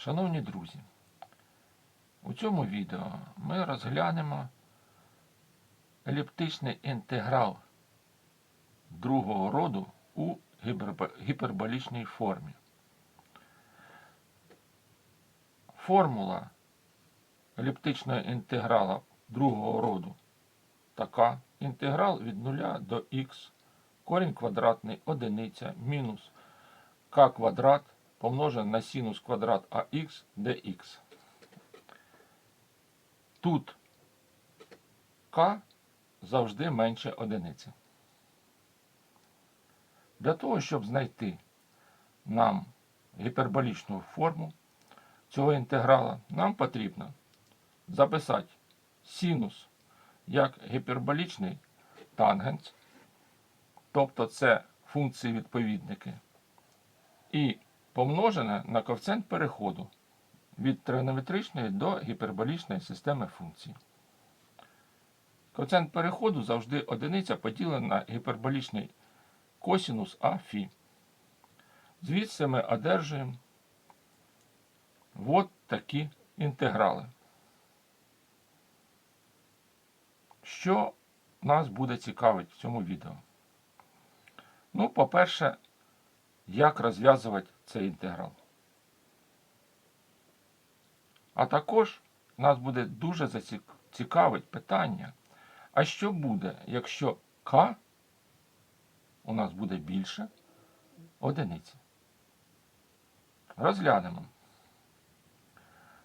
Шановні друзі, у цьому відео ми розглянемо еліптичний інтеграл другого роду у гіперболічній формі. Формула еліптичного інтеграла другого роду така. Інтеграл від 0 до х, корінь квадратний одиниця мінус к квадрат помножене на синус квадрат ах dx. Тут k завжди менше одиниці. Для того, щоб знайти нам гіперболічну форму цього інтеграла, нам потрібно записати синус як гіперболічний тангенс, тобто це функції відповідники, і помножене на коефіцієнт переходу від тригонометричної до гіперболічної системи функцій. Коефіцієнт переходу завжди одиниця поділена на гіперболічний косінус а фі. Звідси ми одержуємо от такі інтеграли. Що нас буде цікавить в цьому відео? Ну, по-перше, як розв'язувати цей інтеграл. А також нас буде дуже цікавить питання, а що буде, якщо k у нас буде більше одиниці? Розглянемо.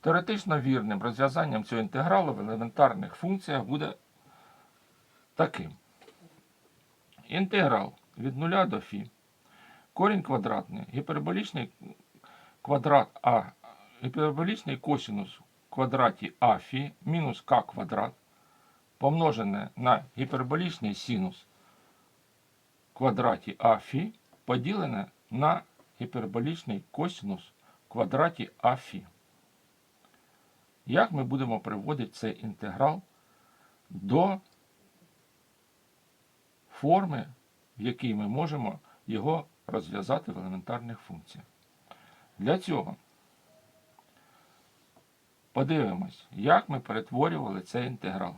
Теоретично вірним розв'язанням цього інтегралу в елементарних функціях буде таким. Інтеграл від 0 до φ. Корінь квадратний, гіперболічний квадрат А, гіперболічний косинус в квадраті А фі мінус К квадрат помножене на гіперболічний синус в квадраті А фі поділене на гіперболічний косинус в квадраті А фі. Як ми будемо приводити цей інтеграл до форми, в якій ми можемо його розв'язати в елементарних функціях. Для цього подивимось, як ми перетворювали цей інтеграл.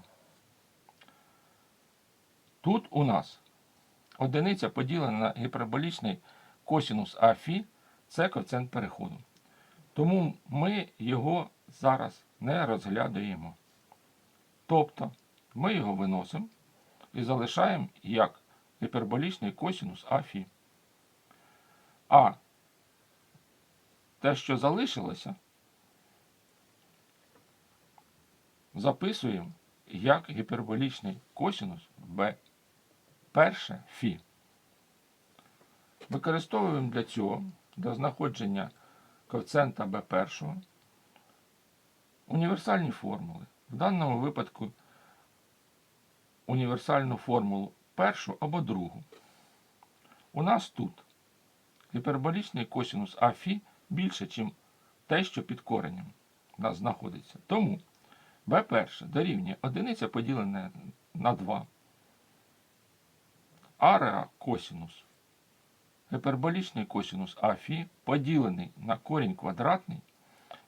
Тут у нас одиниця поділена на гіперболічний косинус а фі, це коефіцієнт переходу. Тому ми його зараз не розглядаємо. Тобто ми його виносимо і залишаємо як гіперболічний косинус а фі. А те, що залишилося, записуємо як гіперболічний косинус b перше фі. Використовуємо для цього, для знаходження коефіцієнта b першого, універсальні формули. В даному випадку універсальну формулу першу або другу. У нас тут гіперболічний косинус Афі більше, ніж те, що під коренем у нас знаходиться. Тому b перше дорівнює одиниця поділене на 2. Ареа косинус. Гіперболічний косинус Афі поділений на корінь квадратний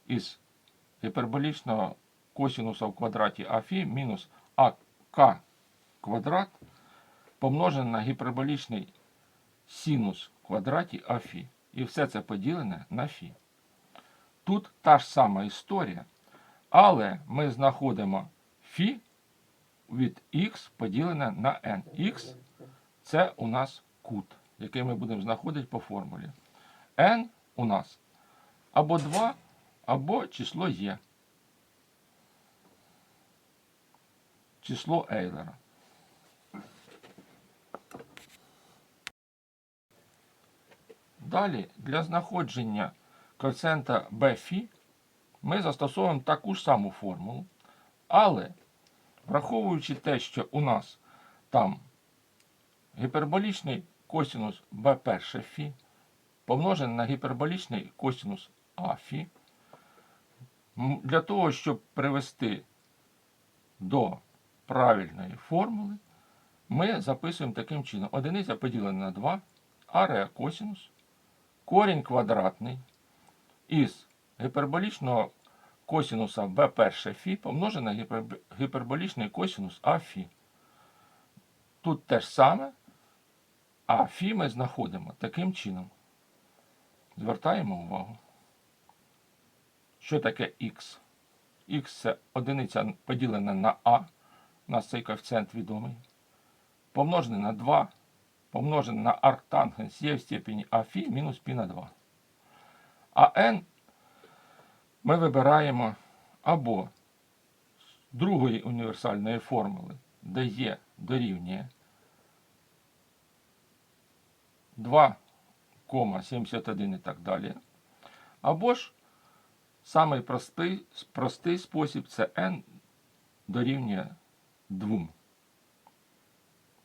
із гіперболічного косинуса в квадраті Афі мінус АК квадрат помножене на гіперболічний синус в квадраті Афі. І все це поділене на Фі. Тут та ж сама історія, але ми знаходимо Фі від х поділене на n. Х це у нас кут, який ми будемо знаходити по формулі. n у нас або 2, або число є. Число Ейлера. Далі для знаходження коефіцієнта Бфі ми застосовуємо таку ж саму формулу, але враховуючи те, що у нас там гіперболічний косинус b перше фі помножений на гіперболічний косинус а фі, м, для того, щоб привести до правильної формули, ми записуємо таким чином. Одиниця поділена на 2, ареа косинус, корінь квадратний із гіперболічного косінуса b перше фі помножене на гіперб- гіперболічний косінус а фі. Тут те ж саме, а фі ми знаходимо таким чином. Звертаємо увагу. Що таке х? Х це одиниця поділена на а, у нас цей коефіцієнт відомий. Помножене на 2, помножене на арктангенс є в степені а фі мінус пі на 2. А n ми вибираємо або з другої універсальної формули, де є дорівнює 2,71 і так далі. Або ж самий простий, простий спосіб це n дорівнює 2.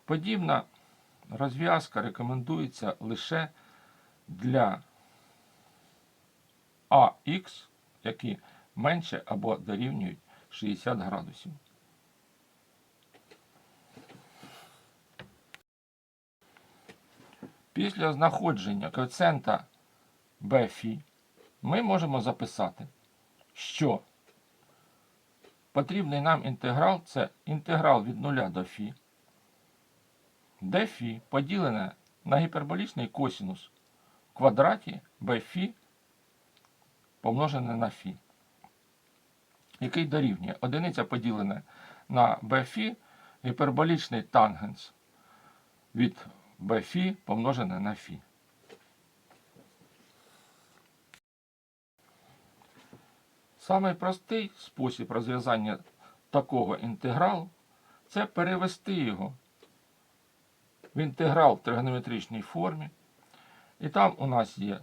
Подібна розв'язка рекомендується лише для AX, які менше або дорівнюють 60 градусів. Після знаходження коефіцієнта Bφ ми можемо записати, що потрібний нам інтеграл це інтеграл від 0 до φ, дефі поділене на гіперболічний косінус в квадраті Бфі помножене на Фі, який дорівнює одиниця поділена на Бфі гіперболічний тангенс від Бфі помножене на Фі. Самий простий спосіб розв'язання такого інтегралу це перевести його інтеграл в тригонометричній формі. І там у нас є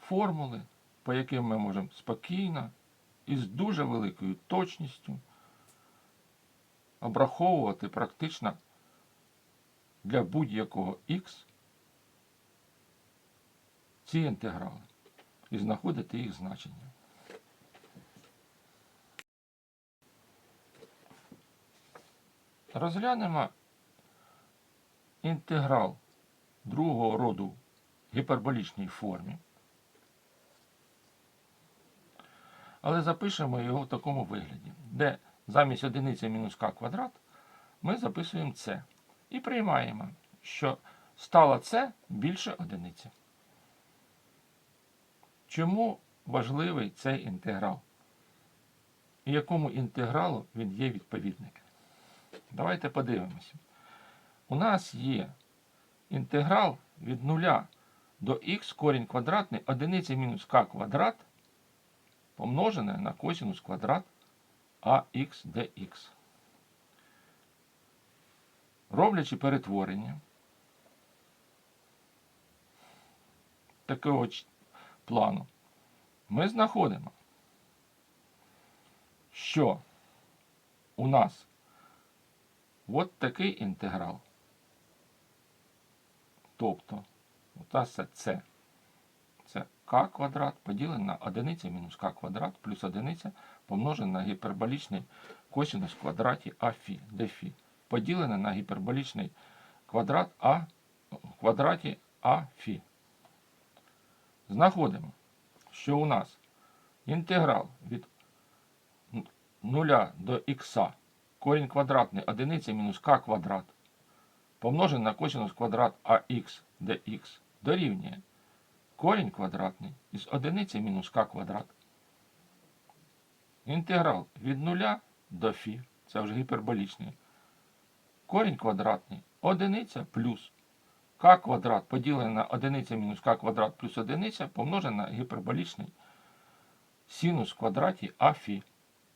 формули, по яким ми можемо спокійно і з дуже великою точністю обраховувати практично для будь-якого х ці інтеграли і знаходити їх значення. Розглянемо інтеграл другого роду гіперболічній формі. Але запишемо його в такому вигляді, де замість одиниці мінус k квадрат ми записуємо c. І приймаємо, що стала c більше одиниці. Чому важливий цей інтеграл? І якому інтегралу він є відповідник? Давайте подивимося. У нас є інтеграл від 0 до х корінь квадратний одиниця мінус k квадрат помножене на косинус квадрат ax dx. Роблячи перетворення такого плану, ми знаходимо, що у нас от такий інтеграл. Тобто, у це c. Це k квадрат поділене на одиниця мінус k квадрат плюс одиниця помножене на гіперболічний косинус в квадраті а фі, де фі поділене на гіперболічний квадрат а в квадраті а фі. Знаходимо, що у нас інтеграл від 0 до х корінь квадратний одиниця мінус k квадрат помножен на косинус квадрат ах дх дорівнює корінь квадратний із одиниці мінус к квадрат. Інтеграл від 0 до фі, це вже гіперболічний. Корінь квадратний одиниця плюс к квадрат поділене на одиниця мінус к квадрат плюс одиниця помножене на гіперболічний синус в квадраті афі,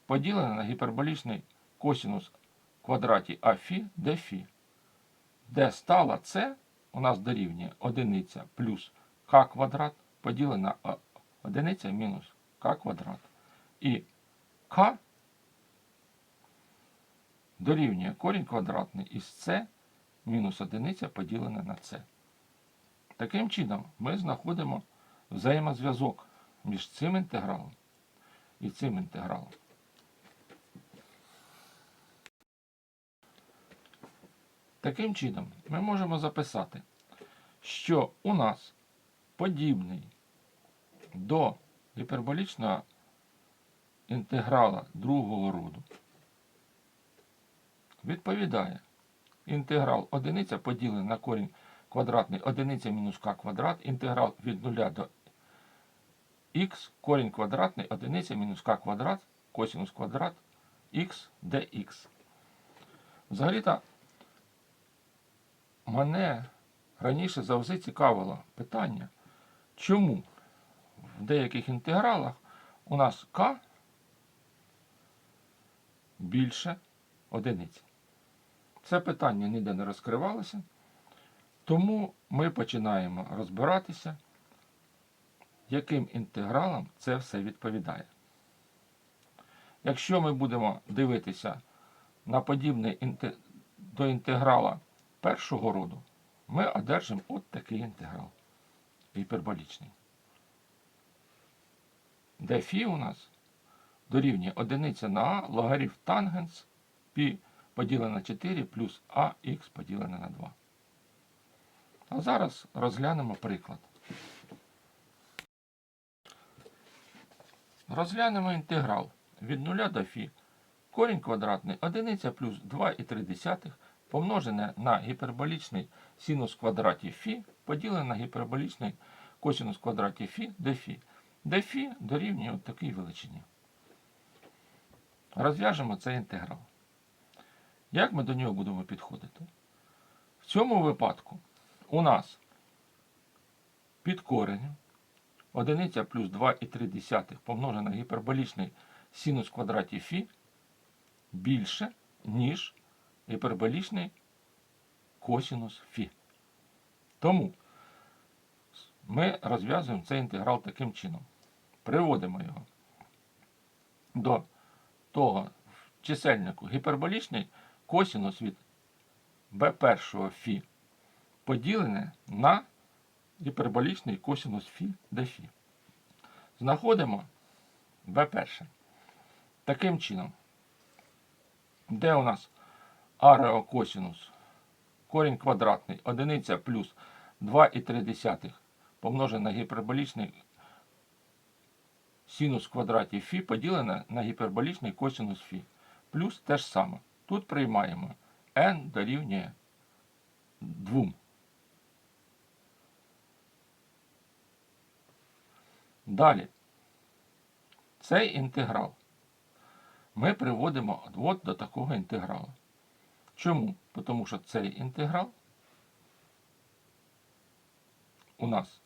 поділене на гіперболічний косинус в квадраті афі дефі де стала це у нас дорівнює одиниця плюс k квадрат поділене на а- одиниця мінус k квадрат. І k дорівнює корінь квадратний із c мінус одиниця поділене на c. Таким чином ми знаходимо взаємозв'язок між цим інтегралом і цим інтегралом. Таким чином ми можемо записати, що у нас подібний до гіперболічного інтеграла другого роду відповідає інтеграл одиниця поділений на корінь квадратний одиниця мінус к квадрат, інтеграл від 0 до х, корінь квадратний одиниця мінус к квадрат, косинус квадрат, х dx. Взагалі-то мене раніше завжди цікавило питання, чому в деяких інтегралах у нас k більше одиниці. Це питання ніде не розкривалося, тому ми починаємо розбиратися, яким інтегралам це все відповідає. Якщо ми будемо дивитися на подібний інте- до інтеграла першого роду, ми одержимо от такий інтеграл гіперболічний. Де фі у нас дорівнює 1 на а логарифм тангенс пі поділене на 4 плюс ах поділене на 2. А зараз розглянемо приклад. Розглянемо інтеграл від 0 до фі. Корінь квадратний 1 плюс 2,3 помножене на гіперболічний синус квадраті фі поділене на гіперболічний косинус квадраті фі де. Де фі дорівнює от такій величині. Розв'яжемо цей інтеграл. Як ми до нього будемо підходити? В цьому випадку у нас під коренем 1 плюс 2,3 помножене на гіперболічний синус квадраті фі більше, ніж гіперболічний косинус фі. Тому ми розв'язуємо цей інтеграл таким чином. Приводимо його до того чисельнику гіперболічний косинус від b1 фі поділене на гіперболічний косинус фі де. Знаходимо b1. Таким чином, де у нас ареокосинус, корінь квадратний, одиниця плюс 2,3 помножене на гіперболічний синус в квадраті фі поділене на гіперболічний косинус фі. Плюс те ж саме. Тут приймаємо n дорівнює 2. Далі. Цей інтеграл ми приводимо от до такого інтегралу. Чому? Тому що цей інтеграл у нас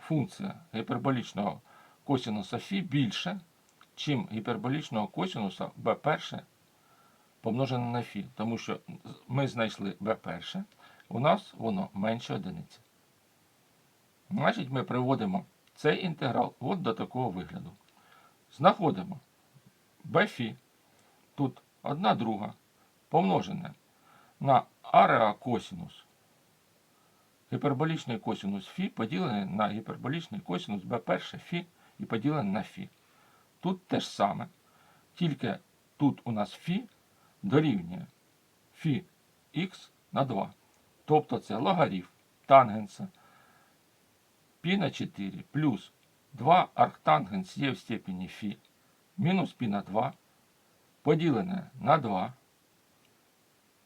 функція гіперболічного косинуса фі більше, чим гіперболічного косинуса b1 помножене на фі. Тому що ми знайшли b1, у нас воно менше одиниці. Значить, ми приводимо цей інтеграл от до такого вигляду. Знаходимо bφ, тут 1 друга, помножене на ареа косинус гіперболічний косинус фі поділений на гіперболічний косинус b1 фі і поділений на фі. Тут те ж саме, тільки тут у нас фі дорівнює фі х на 2. Тобто це логарифм тангенса π на 4 плюс 2 арктангенс є в степені фі мінус π на 2 поділене на 2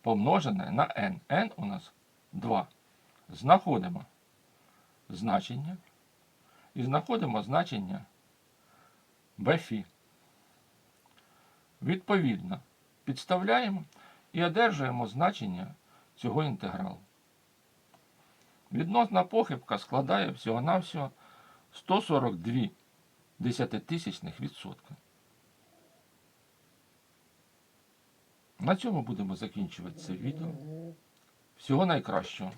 помножене на n. n у нас 2. Знаходимо значення і знаходимо значення bφ. Відповідно, підставляємо і одержуємо значення цього інтегралу. Відносна похибка складає всього-навсього 142 десятитисячних відсотка. На цьому будемо закінчувати це відео. Всього найкращого.